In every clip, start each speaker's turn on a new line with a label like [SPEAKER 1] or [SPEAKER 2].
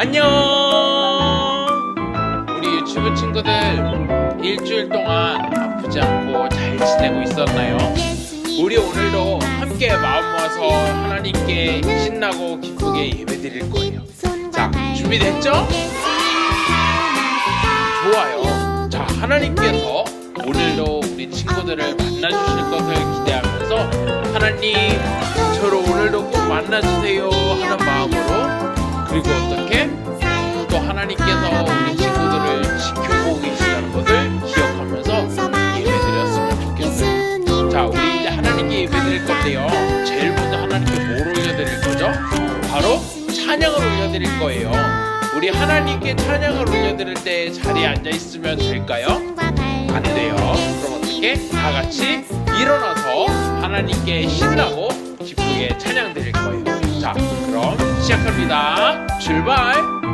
[SPEAKER 1] 안녕! 우리 유튜브 친구들 일주일 동안 아프지 않고 잘 지내고 있었나요? 우리 오늘도 함께 마음 모아서 하나님께 신나고 기쁘게 예배 드릴 거예요. 자, 준비됐죠? 좋아요. 자, 하나님께서 오늘도 우리 친구들을 만나주실 것을 기대하면서 하나님, 저를 오늘도 꼭 만나주세요 하는 마음으로 그리고 어떻게 또 하나님께서 우리 친구들을 지켜보고 계시다는 것을 기억하면서 예배드렸으면 좋겠어요. 자, 우리 이제 하나님께 예배드릴 건데요. 제일 먼저 하나님께 뭘 올려드릴 거죠? 바로 찬양을 올려드릴 거예요. 우리 하나님께 찬양을 올려드릴 때 자리에 앉아 있으면 될까요? 안 돼요. 그럼 어떻게? 다 같이 일어나서 하나님께 신나고 기쁘게 찬양 드릴 거예요. 자, 그럼 시작합니다. 출발!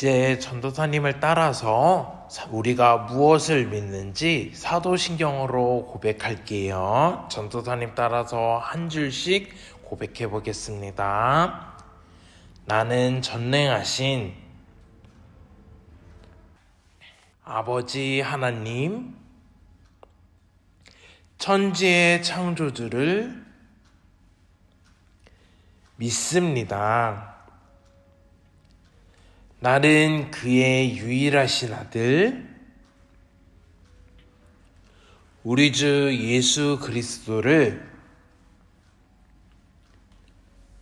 [SPEAKER 1] 이제 전도사님을 따라서 사- 우리가 무엇을 믿는지 사도신경으로 고백할게요. 전도사님 따라서 한 줄씩 고백해 보겠습니다. 나는 전능하신 아버지 하나님, 천지의 창조주를 믿습니다. 나는 그의 유일하신 아들, 우리 주 예수 그리스도를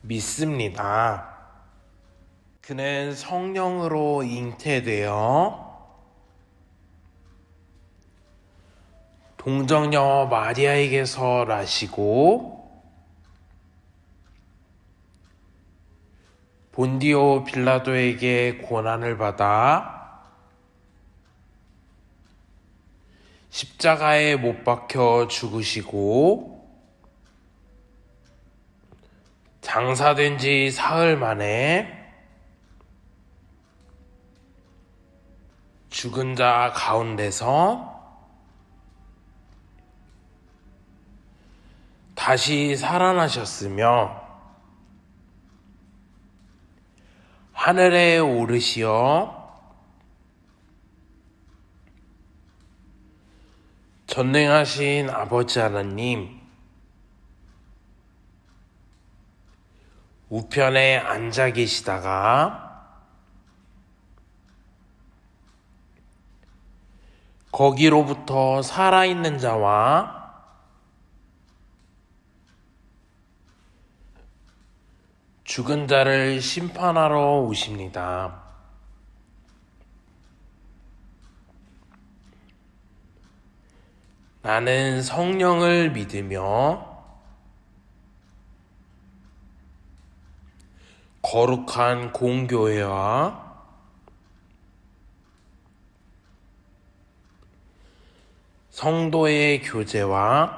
[SPEAKER 1] 믿습니다. 그는 성령으로 잉태되어 동정녀 마리아에게서 나시고 본디오 빌라도에게 고난을 받아 십자가에 못 박혀 죽으시고 장사된 지 사흘 만에 죽은 자 가운데서 다시 살아나셨으며 하늘에 오르시어. 전능하신 아버지 하나님 우편에 앉아 계시다가 거기로부터 살아있는 자와 죽은 자를 심판하러 오십니다. 나는 성령을 믿으며 거룩한 공교회와 성도의 교제와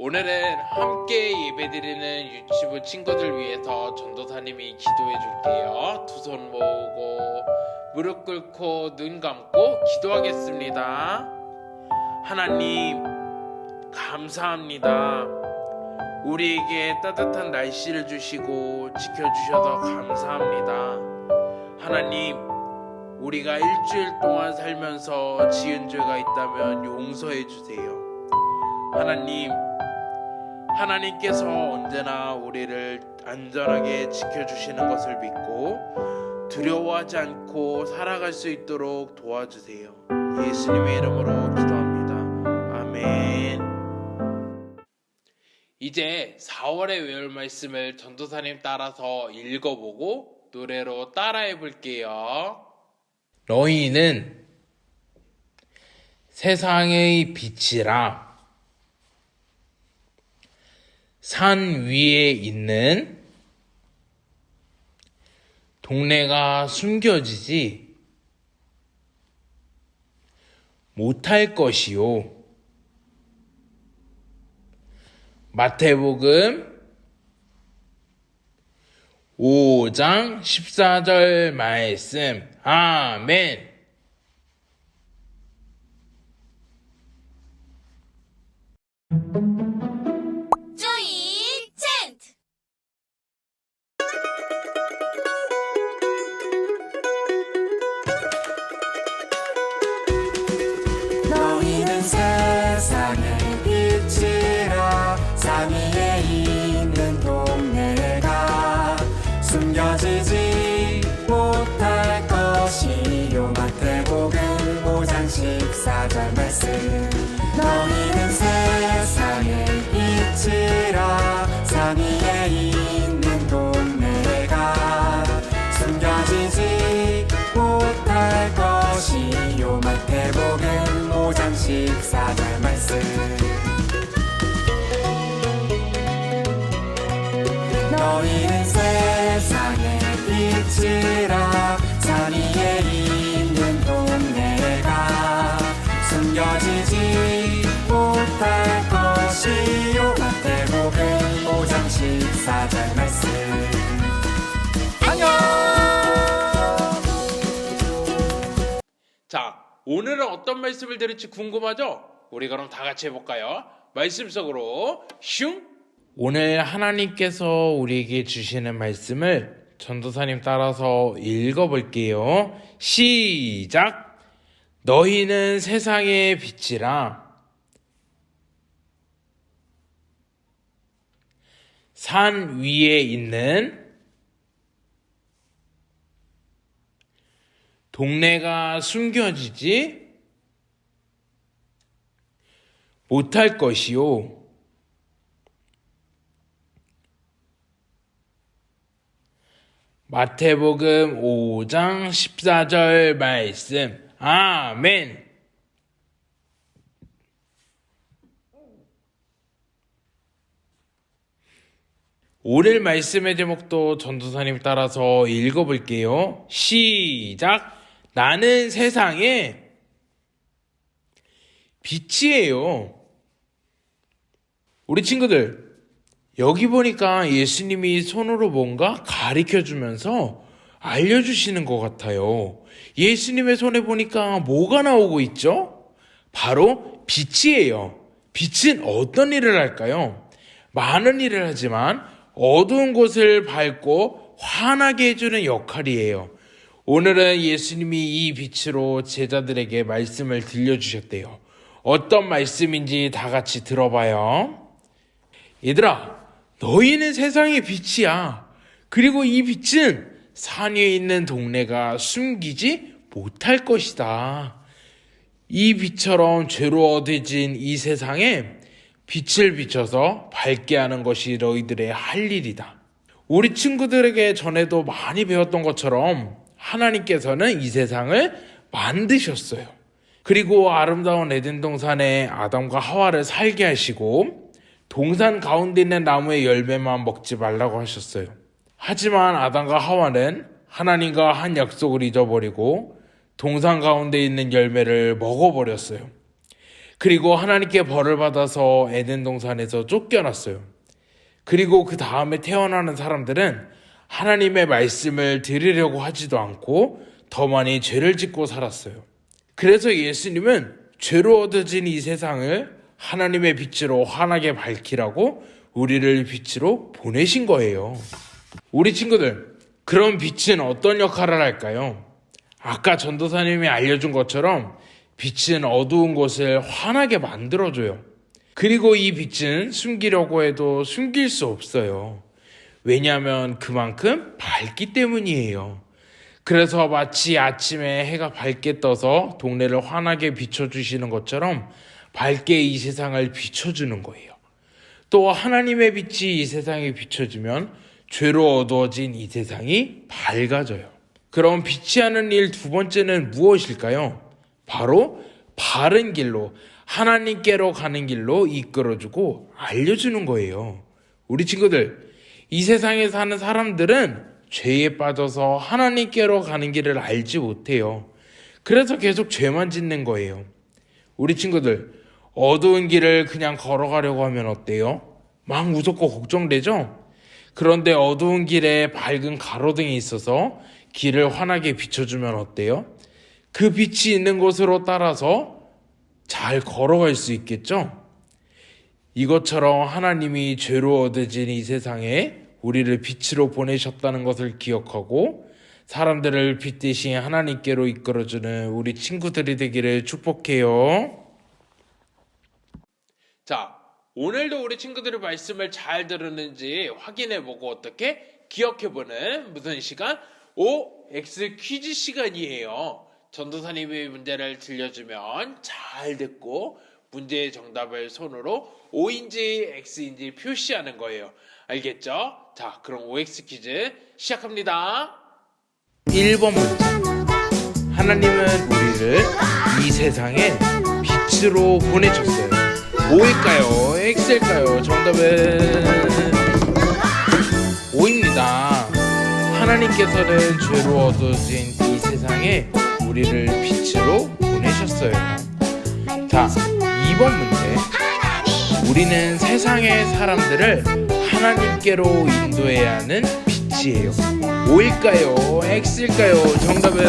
[SPEAKER 1] 오늘은 함께 예배드리는 유치부 친구들 위해서 전도사님이 기도해 줄게요. 두 손 모으고 무릎 꿇고 눈 감고 기도하겠습니다. 하나님, 감사합니다. 우리에게 따뜻한 날씨를 주시고 지켜주셔서 감사합니다. 하나님, 우리가 일주일 동안 살면서 지은 죄가 있다면 용서해 주세요. 하나님, 하나님께서 언제나 우리를 안전하게 지켜주시는 것을 믿고 두려워하지 않고 살아갈 수 있도록 도와주세요. 예수님의 이름으로 기도합니다. 아멘. 이제 4월에 외울 말씀을 전도사님 따라서 읽어보고 노래로 따라해 볼게요. 너희는 세상의 빛이라 산 위에 있는 동네가 숨겨지지 못할 것이요. 마태복음 5장 14절 말씀. 아멘.
[SPEAKER 2] 것이요 마태복음 5장 14절 말씀
[SPEAKER 1] 오늘은 어떤 말씀을 들을지 궁금하죠? 우리 그럼 다 같이 해볼까요? 말씀 속으로 슝! 오늘 하나님께서 우리에게 주시는 말씀을 전도사님 따라서 읽어볼게요. 시작! 너희는 세상의 빛이라. 산 위에 있는 동네가 숨겨지지 못할 것이요. 마태복음 5장 14절 말씀. 아멘. 오늘 말씀의 제목도 전도사님 따라서 읽어볼게요. 시작. 나는 세상에 빛이에요. 우리 친구들, 여기 보니까 예수님이 손으로 뭔가 가리켜 주면서 알려주시는 것 같아요. 예수님의 손에 보니까 뭐가 나오고 있죠? 바로 빛이에요. 빛은 어떤 일을 할까요? 많은 일을 하지만 어두운 곳을 밝고 환하게 해주는 역할이에요. 오늘은 예수님이 이 빛으로 제자들에게 말씀을 들려주셨대요. 어떤 말씀인지 다 같이 들어봐요. 얘들아, 너희는 세상의 빛이야. 그리고 이 빛은 산 위에 있는 동네가 숨기지 못할 것이다. 이 빛처럼 죄로 어두워진 이 세상에 빛을 비춰서 밝게 하는 것이 너희들의 할 일이다. 우리 친구들에게 전에도 많이 배웠던 것처럼 하나님께서는 이 세상을 만드셨어요. 그리고 아름다운 에덴 동산에 아담과 하와를 살게 하시고 동산 가운데 있는 나무의 열매만 먹지 말라고 하셨어요. 하지만 아담과 하와는 하나님과 한 약속을 잊어버리고 동산 가운데 있는 열매를 먹어버렸어요. 그리고 하나님께 벌을 받아서 에덴 동산에서 쫓겨났어요. 그리고 그 다음에 태어나는 사람들은 하나님의 말씀을 들으려고 하지도 않고 더 많이 죄를 짓고 살았어요. 그래서 예수님은 죄로 얻어진 이 세상을 하나님의 빛으로 환하게 밝히라고 우리를 빛으로 보내신 거예요. 우리 친구들, 그런 빛은 어떤 역할을 할까요? 아까 전도사님이 알려준 것처럼 빛은 어두운 곳을 환하게 만들어줘요. 그리고 이 빛은 숨기려고 해도 숨길 수 없어요. 왜냐하면 그만큼 밝기 때문이에요. 그래서 마치 아침에 해가 밝게 떠서 동네를 환하게 비춰주시는 것처럼 밝게 이 세상을 비춰주는 거예요. 또 하나님의 빛이 이 세상에 비춰지면 죄로 어두워진 이 세상이 밝아져요. 그럼 빛이 하는 일 두 번째는 무엇일까요? 바로 바른 길로 하나님께로 가는 길로 이끌어주고 알려주는 거예요. 우리 친구들, 이 세상에 사는 사람들은 죄에 빠져서 하나님께로 가는 길을 알지 못해요. 그래서 계속 죄만 짓는 거예요. 우리 친구들, 어두운 길을 그냥 걸어가려고 하면 어때요? 막 무섭고 걱정되죠? 그런데 어두운 길에 밝은 가로등이 있어서 길을 환하게 비춰주면 어때요? 그 빛이 있는 곳으로 따라서 잘 걸어갈 수 있겠죠? 이것처럼 하나님이 죄로 얻어진 이 세상에 우리를 빛으로 보내셨다는 것을 기억하고 사람들을 빛 대신 하나님께로 이끌어주는 우리 친구들이 되기를 축복해요. 자, 오늘도 우리 친구들의 말씀을 잘 들었는지 확인해보고 어떻게 기억해보는 무슨 시간? OX 퀴즈 시간이에요. 전도사님의 문제를 들려주면 잘 듣고 문제의 정답을 손으로 O인지 X인지 표시하는 거예요. 알겠죠? 자, 그럼 OX 퀴즈 시작합니다. 1번 문제. 하나님은 우리를 이 세상에 빛으로 보내셨어요. O일까요? X일까요? 정답은 O입니다. 하나님께서는 죄로 얻어진 이 세상에 우리를 빛으로 보내셨어요. 자, 2번 문제. 우리는 세상의 사람들을 하나님께로 인도해야 하는 빛이에요. O일까요? X일까요? 정답은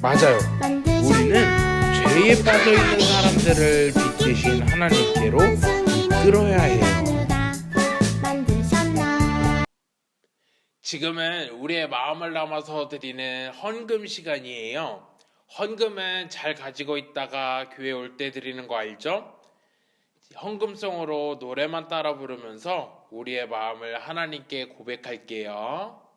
[SPEAKER 1] 맞아요.
[SPEAKER 3] 만드셨나요?
[SPEAKER 1] 우리는 죄에 빠져 있는 사람들을 빛 대신 하나님께로 이끌어야 해요. 지금은 우리의 마음을 담아서 드리는 헌금 시간이에요. 헌금은 잘 가지고 있다가 교회 올 때 드리는 거 알죠? 헌금송으로 노래만 따라 부르면서 우리의 마음을 하나님께 고백할게요.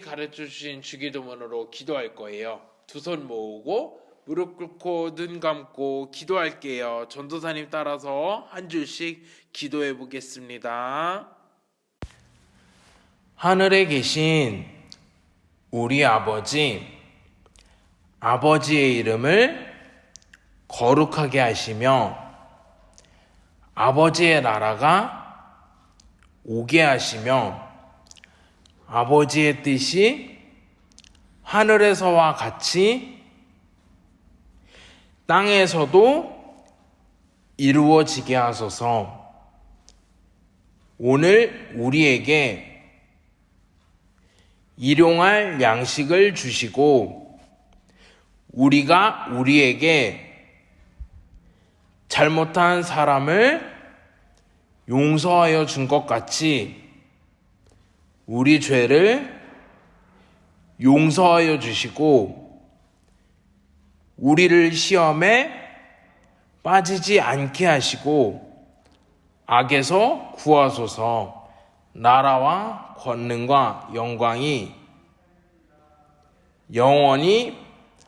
[SPEAKER 1] 가르쳐 주신 주기도문으로 기도할 거예요. 두 손 모으고 무릎 꿇고 눈 감고 기도할게요. 전도사님 따라서 한 줄씩 기도해 보겠습니다. 하늘에 계신 우리 아버지, 아버지의 이름을 거룩하게 하시며 아버지의 나라가 오게 하시며 아버지의 뜻이 하늘에서와 같이 땅에서도 이루어지게 하소서. 오늘 우리에게 일용할 양식을 주시고 우리가 우리에게 잘못한 사람을 용서하여 준 것 같이 우리 죄를 용서하여 주시고 우리를 시험에 빠지지 않게 하시고 악에서 구하소서 나라와 권능과 영광이 영원히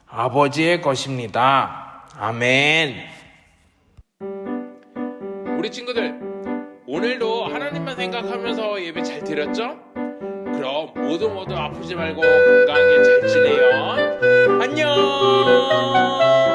[SPEAKER 1] 아버지의 것입니다. 아멘. 우리 친구들 오늘도 하나님만 생각하면서 예배 잘 드렸죠? 그럼 모두 모두 아프지 말고 건강하게 잘 지내요. 안녕.